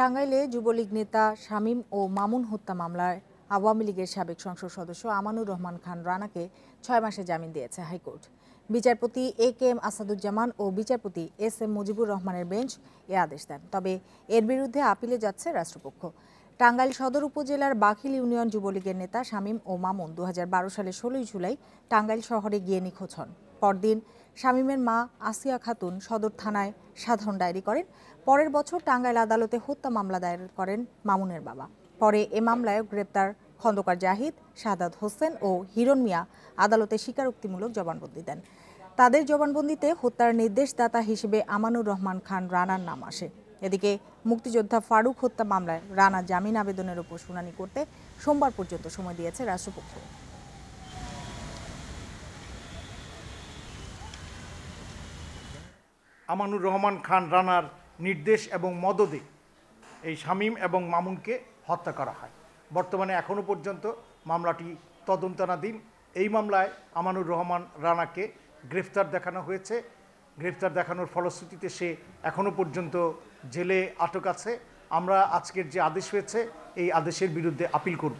টাঙ্গাইলে যুবলীগ নেতা শামীম ও মামুন হত্যা মামলায় আওয়ামী লীগের সাবেক সংসদ সদস্য আমানুর রহমান খান রানাকে ছয় মাসে জামিন দিয়েছে হাইকোর্ট। বিচারপতি এ কে এম আসাদুজ্জামান ও বিচারপতি এস এম মুজিবুর রহমানের বেঞ্চ এ আদেশ দেন। তবে এর বিরুদ্ধে আপিলে যাচ্ছে রাষ্ট্রপক্ষ। টাঙ্গাইল সদর উপজেলার বাখিল ইউনিয়ন যুবলীগের নেতা শামীম ও মামুন দু সালে ষোলোই জুলাই টাঙ্গাইল শহরে গিয়ে নিখোঁজ হন। পরদিন শামীমের মা আসিয়া খাতুন সদর থানায় সাধারণ ডায়েরি করেন। পরের বছর টাঙ্গাইল আদালতে হত্যা মামলা দায়ের করেন মামুনের বাবা। পরে এ মামলায় গ্রেপ্তার খন্দকার জাহিদ, শাহাদাত হোসেন ও হিরণ মিয়া আদালতে স্বীকারোক্তিমূলক জবানবন্দি দেন। তাদের জবানবন্দিতে হত্যার নির্দেশদাতা হিসেবে আমানুর রহমান খান রানার নাম আসে। এদিকে মুক্তিযোদ্ধা ফারুক হত্যা মামলায় রানা জামিন আবেদনের উপর শুনানি করতে সোমবার পর্যন্ত সময় দিয়েছে রাষ্ট্রপক্ষ। আমানুর রহমান খান রানার নির্দেশ এবং মদদে এই শামীম এবং মামুনকে হত্যা করা হয়। বর্তমানে এখনও পর্যন্ত মামলাটি তদন্তনাধীন। এই মামলায় আমানুর রহমান রানাকে গ্রেফতার দেখানো হয়েছে। গ্রেফতার দেখানোর ফলশ্রুতিতে সে এখনও পর্যন্ত জেলে আটক আছে। আমরা আজকের যে আদেশ হয়েছে, এই আদেশের বিরুদ্ধে আপিল করব।